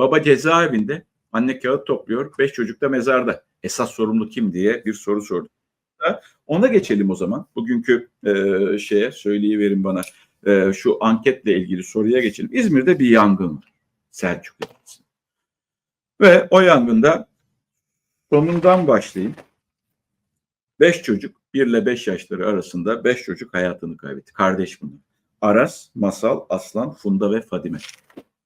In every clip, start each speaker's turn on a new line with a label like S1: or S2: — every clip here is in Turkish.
S1: Baba cezaevinde, anne kağıt topluyor, beş çocuk da mezarda. Esas sorumlu kim diye bir soru sordu. Ona geçelim o zaman. Bugünkü e, şeye söyleyiverin bana. E, şu anketle ilgili soruya geçelim. İzmir'de bir yangın var. Selçuk Adası'nda. Ve o yangında sonundan başlayayım. Beş çocuk, bir ile beş yaşları arasında beş çocuk hayatını kaybetti. Kardeş bunlar. Aras, Masal, Aslan, Funda ve Fadime.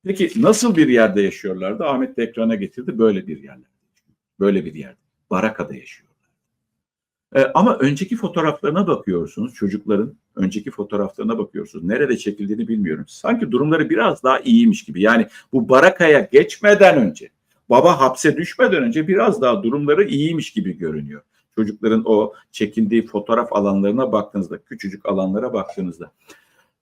S1: Peki nasıl bir yerde yaşıyorlardı? Ahmet de ekrana getirdi. Böyle bir yerlerde. Böyle bir yerde. Barakada yaşıyorlar. Ee, ama önceki fotoğraflarına bakıyorsunuz. Çocukların önceki fotoğraflarına bakıyorsunuz. Nerede çekildiğini bilmiyorum. Sanki durumları biraz daha iyiymiş gibi. Yani bu barakaya geçmeden önce, baba hapse düşmeden önce biraz daha durumları iyiymiş gibi görünüyor. Çocukların o çekildiği fotoğraf alanlarına baktığınızda, küçücük alanlara baktığınızda.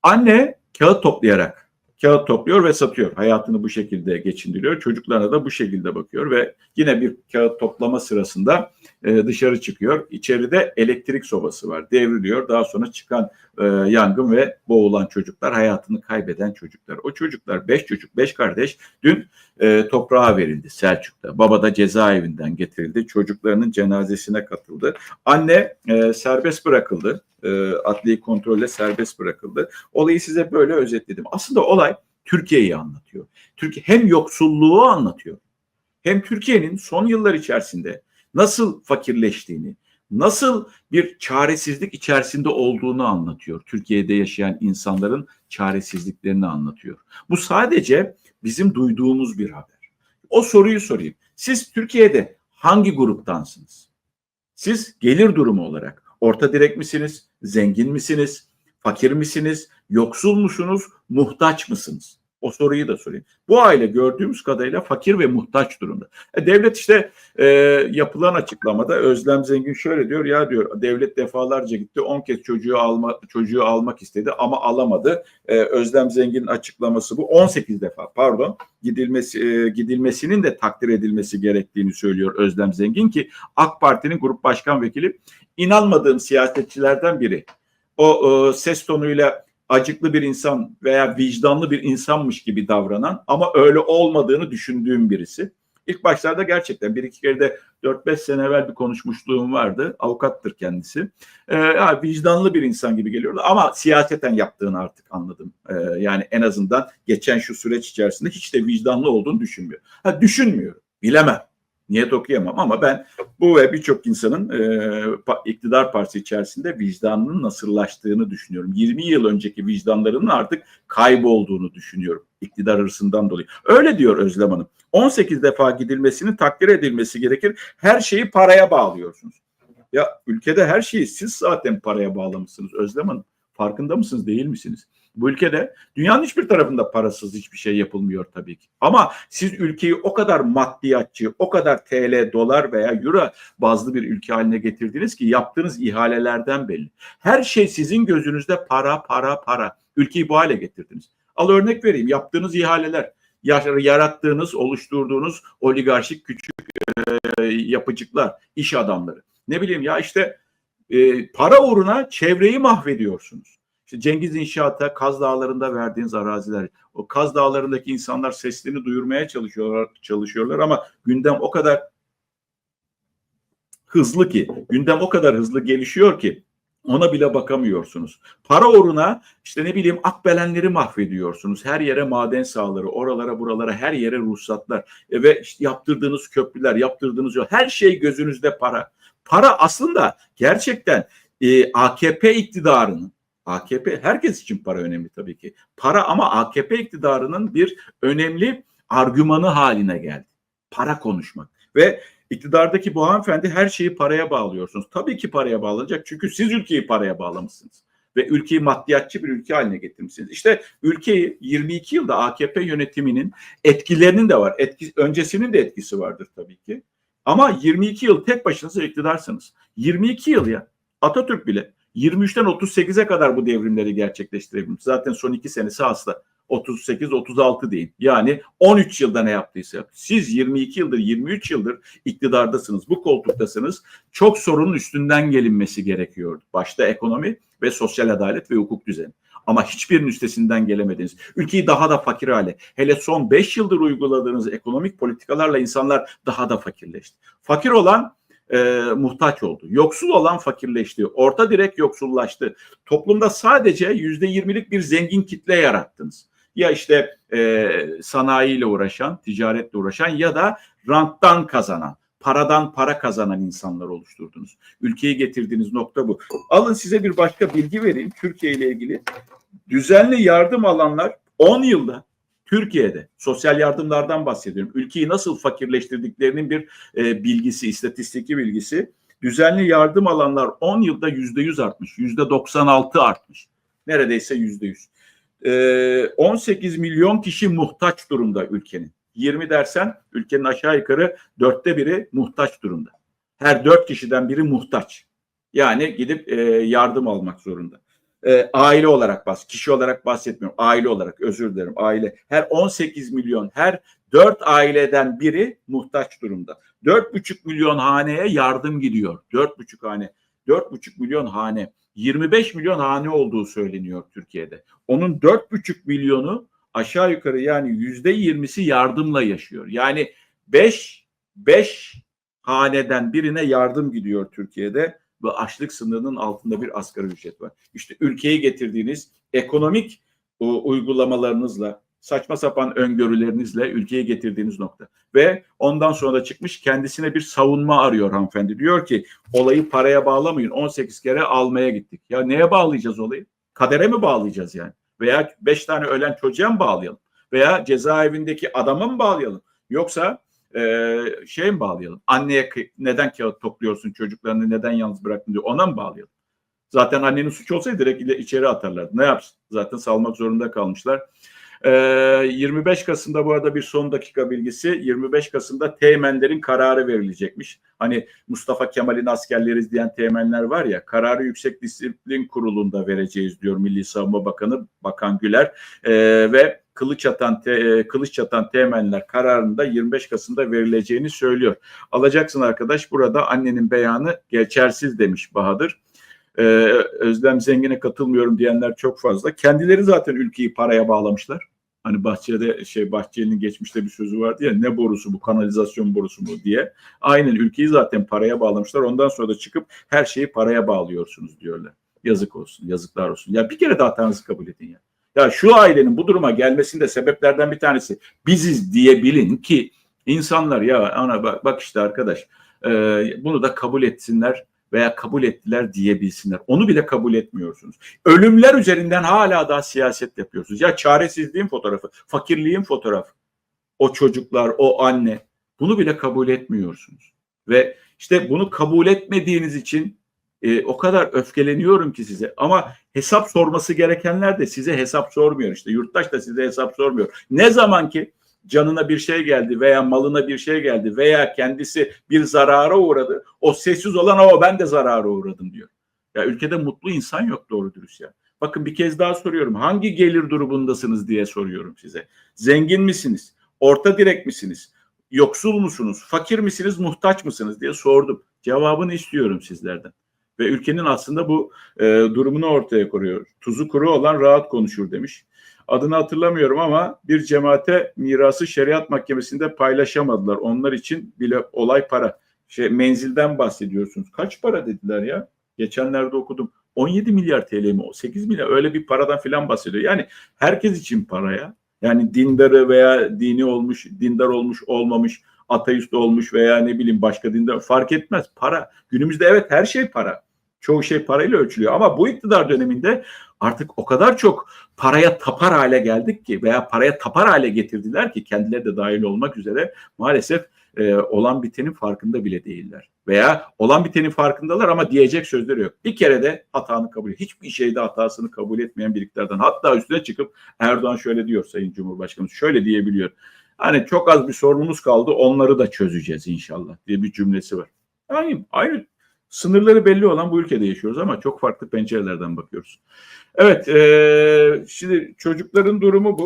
S1: Anne kağıt toplayarak kağıt topluyor ve satıyor. Hayatını bu şekilde geçindiriyor. Çocuklarına da bu şekilde bakıyor ve yine bir kağıt toplama sırasında e, dışarı çıkıyor. İçeride elektrik sobası var. Devriliyor. Daha sonra çıkan e, yangın ve boğulan çocuklar, hayatını kaybeden çocuklar. O çocuklar, beş çocuk, beş kardeş dün e, toprağa verildi Selçuk'ta. Baba da cezaevinden getirildi. Çocuklarının cenazesine katıldı. Anne serbest bırakıldı. E, adli kontrolle serbest bırakıldı. Olayı size böyle özetledim. Aslında olay Türkiye'yi anlatıyor. Türkiye hem yoksulluğu anlatıyor. Hem Türkiye'nin son yıllar içerisinde nasıl fakirleştiğini, nasıl bir çaresizlik içerisinde olduğunu anlatıyor. Türkiye'de yaşayan insanların çaresizliklerini anlatıyor. Bu sadece bizim duyduğumuz bir haber. O soruyu sorayım. Siz Türkiye'de hangi gruptansınız? Siz gelir durumu olarak orta direk misiniz? Zengin misiniz? Fakir misiniz? Yoksul musunuz? Muhtaç mısınız? O soruyu da sorayım. Bu aile gördüğümüz kadarıyla fakir ve muhtaç durumda. E, devlet işte e, yapılan açıklamada Özlem Zengin şöyle diyor ya diyor devlet defalarca gitti 10 kez çocuğu alma çocuğu almak istedi ama alamadı. E, Özlem Zengin'in açıklaması bu 18 defa pardon gidilmesi e, gidilmesinin de takdir edilmesi gerektiğini söylüyor Özlem Zengin ki AK Parti'nin grup başkan vekili inanmadığım siyasetçilerden biri. O e, ses tonuyla acıklı bir insan veya vicdanlı bir insanmış gibi davranan ama öyle olmadığını düşündüğüm birisi. İlk başlarda gerçekten bir iki kere de 4-5 sene evvel bir konuşmuşluğum vardı. Avukattır kendisi. Ee, vicdanlı bir insan gibi geliyordu ama siyaseten yaptığını artık anladım. Ee, yani en azından geçen şu süreç içerisinde hiç de vicdanlı olduğunu düşünmüyor. Ha düşünmüyor. Bilemem niyet okuyamam ama ben bu ve birçok insanın e, iktidar partisi içerisinde vicdanının nasırlaştığını düşünüyorum. 20 yıl önceki vicdanlarının artık kaybolduğunu düşünüyorum iktidar hırsından dolayı. Öyle diyor Özlem Hanım. 18 defa gidilmesini takdir edilmesi gerekir. Her şeyi paraya bağlıyorsunuz. Ya ülkede her şeyi siz zaten paraya bağlamışsınız Özlem Hanım. Farkında mısınız değil misiniz? Bu ülkede dünyanın hiçbir tarafında parasız hiçbir şey yapılmıyor tabii ki. Ama siz ülkeyi o kadar maddiyatçı, o kadar TL, dolar veya euro bazlı bir ülke haline getirdiniz ki yaptığınız ihalelerden belli. Her şey sizin gözünüzde para, para, para. Ülkeyi bu hale getirdiniz. Al örnek vereyim. Yaptığınız ihaleler, yarattığınız, oluşturduğunuz oligarşik küçük e, yapıcıklar, iş adamları. Ne bileyim ya işte e, para uğruna çevreyi mahvediyorsunuz. İşte Cengiz İnşaat'a Kaz Dağları'nda verdiğiniz araziler. O Kaz Dağları'ndaki insanlar seslerini duyurmaya çalışıyorlar, çalışıyorlar ama gündem o kadar hızlı ki, gündem o kadar hızlı gelişiyor ki ona bile bakamıyorsunuz. Para uğruna işte ne bileyim akbelenleri mahvediyorsunuz. Her yere maden sahaları, oralara buralara her yere ruhsatlar e ve işte yaptırdığınız köprüler, yaptırdığınız yol her şey gözünüzde para. Para aslında gerçekten e, AKP iktidarının AKP herkes için para önemli tabii ki. Para ama AKP iktidarının bir önemli argümanı haline geldi. Para konuşmak ve iktidardaki bu hanımefendi her şeyi paraya bağlıyorsunuz. Tabii ki paraya bağlanacak çünkü siz ülkeyi paraya bağlamışsınız ve ülkeyi maddiyatçı bir ülke haline getirmişsiniz. İşte ülkeyi 22 yılda AKP yönetiminin etkilerinin de var. Etki, öncesinin de etkisi vardır tabii ki. Ama 22 yıl tek başınıza iktidarsınız. 22 yıl ya Atatürk bile 23'ten 38'e kadar bu devrimleri gerçekleştirebilmiş. Zaten son iki senesi hasta. 38-36 deyin. Yani 13 yılda ne yaptıysa yaptı. Siz 22 yıldır, 23 yıldır iktidardasınız. Bu koltuktasınız. Çok sorunun üstünden gelinmesi gerekiyordu. Başta ekonomi ve sosyal adalet ve hukuk düzeni. Ama hiçbirinin üstesinden gelemediniz. Ülkeyi daha da fakir hale. Hele son 5 yıldır uyguladığınız ekonomik politikalarla insanlar daha da fakirleşti. Fakir olan e, muhtaç oldu. Yoksul olan fakirleşti. Orta direk yoksullaştı. Toplumda sadece yüzde yirmilik bir zengin kitle yarattınız. Ya işte e, sanayiyle uğraşan, ticaretle uğraşan ya da ranttan kazanan, paradan para kazanan insanlar oluşturdunuz. Ülkeyi getirdiğiniz nokta bu. Alın size bir başka bilgi vereyim Türkiye ile ilgili. Düzenli yardım alanlar 10 yılda Türkiye'de sosyal yardımlardan bahsediyorum. Ülkeyi nasıl fakirleştirdiklerinin bir e, bilgisi, istatistiki bilgisi. Düzenli yardım alanlar 10 yılda yüzde yüz artmış, yüzde 96 artmış. Neredeyse yüzde yüz. E, 18 milyon kişi muhtaç durumda ülkenin. 20 dersen ülkenin aşağı yukarı dörtte biri muhtaç durumda. Her dört kişiden biri muhtaç. Yani gidip e, yardım almak zorunda e, aile olarak bahs, kişi olarak bahsetmiyorum. Aile olarak özür dilerim. Aile. Her 18 milyon, her 4 aileden biri muhtaç durumda. 4,5 milyon haneye yardım gidiyor. 4,5 hane. 4,5 milyon hane. 25 milyon hane olduğu söyleniyor Türkiye'de. Onun 4,5 milyonu aşağı yukarı yani yüzde yirmisi yardımla yaşıyor. Yani 5 5 haneden birine yardım gidiyor Türkiye'de ve açlık sınırının altında bir asgari ücret var. İşte ülkeyi getirdiğiniz ekonomik o, uygulamalarınızla, saçma sapan öngörülerinizle ülkeyi getirdiğiniz nokta. Ve ondan sonra da çıkmış kendisine bir savunma arıyor hanımefendi. Diyor ki olayı paraya bağlamayın 18 kere almaya gittik. Ya neye bağlayacağız olayı? Kadere mi bağlayacağız yani? Veya 5 tane ölen çocuğa mı bağlayalım? Veya cezaevindeki adama mı bağlayalım? Yoksa e, şeye mi bağlayalım? Anneye neden kağıt topluyorsun çocuklarını neden yalnız bıraktın diyor. Ona mı bağlayalım? Zaten annenin suç olsaydı direkt içeri atarlardı. Ne yapsın? Zaten salmak zorunda kalmışlar. E, 25 Kasım'da bu arada bir son dakika bilgisi. 25 Kasım'da teğmenlerin kararı verilecekmiş. Hani Mustafa Kemal'in askerleri diyen teğmenler var ya kararı Yüksek Disiplin Kurulu'nda vereceğiz diyor Milli Savunma Bakanı Bakan Güler. E, ve kılıç atan te, kılıç atan teğmenler kararında 25 Kasım'da verileceğini söylüyor. Alacaksın arkadaş burada annenin beyanı geçersiz demiş Bahadır. Ee, Özlem Zengin'e katılmıyorum diyenler çok fazla. Kendileri zaten ülkeyi paraya bağlamışlar. Hani Bahçe'de şey Bahçeli'nin geçmişte bir sözü vardı ya ne borusu bu kanalizasyon borusu mu diye. Aynen ülkeyi zaten paraya bağlamışlar. Ondan sonra da çıkıp her şeyi paraya bağlıyorsunuz diyorlar. Yazık olsun, yazıklar olsun. Ya bir kere de hatanızı kabul edin ya. Ya şu ailenin bu duruma gelmesinde sebeplerden bir tanesi biziz diyebilin ki insanlar ya ana bak, bak işte arkadaş e, bunu da kabul etsinler veya kabul ettiler diyebilsinler. Onu bile kabul etmiyorsunuz. Ölümler üzerinden hala daha siyaset yapıyorsunuz. Ya çaresizliğin fotoğrafı, fakirliğin fotoğrafı. O çocuklar, o anne. Bunu bile kabul etmiyorsunuz. Ve işte bunu kabul etmediğiniz için e, o kadar öfkeleniyorum ki size. Ama hesap sorması gerekenler de size hesap sormuyor işte. Yurttaş da size hesap sormuyor. Ne zaman ki canına bir şey geldi veya malına bir şey geldi veya kendisi bir zarara uğradı. O sessiz olan o ben de zarara uğradım diyor. Ya ülkede mutlu insan yok doğru dürüst ya. Bakın bir kez daha soruyorum. Hangi gelir durumundasınız diye soruyorum size. Zengin misiniz? Orta direk misiniz? Yoksul musunuz? Fakir misiniz? Muhtaç mısınız diye sordum. Cevabını istiyorum sizlerden ve ülkenin aslında bu e, durumunu ortaya koyuyor. Tuzu kuru olan rahat konuşur demiş. Adını hatırlamıyorum ama bir cemaate mirası şeriat mahkemesinde paylaşamadılar. Onlar için bile olay para. Şey menzilden bahsediyorsunuz. Kaç para dediler ya? Geçenlerde okudum. 17 milyar TL mi? 8 milyar öyle bir paradan filan bahsediyor. Yani herkes için paraya. Yani dindarı veya dini olmuş, dindar olmuş, olmamış, ateist olmuş veya ne bileyim başka dindar fark etmez. Para. Günümüzde evet her şey para. Çoğu şey parayla ölçülüyor ama bu iktidar döneminde artık o kadar çok paraya tapar hale geldik ki veya paraya tapar hale getirdiler ki kendileri de dahil olmak üzere maalesef e, olan bitenin farkında bile değiller. Veya olan bitenin farkındalar ama diyecek sözleri yok. Bir kere de hatanı kabul et. Hiçbir şeyde hatasını kabul etmeyen bir iktidardan. Hatta üstüne çıkıp Erdoğan şöyle diyor Sayın Cumhurbaşkanımız şöyle diyebiliyor. Hani çok az bir sorunumuz kaldı onları da çözeceğiz inşallah diye bir cümlesi var. Aynı, aynı sınırları belli olan bu ülkede yaşıyoruz ama çok farklı pencerelerden bakıyoruz. Evet, e, şimdi çocukların durumu bu.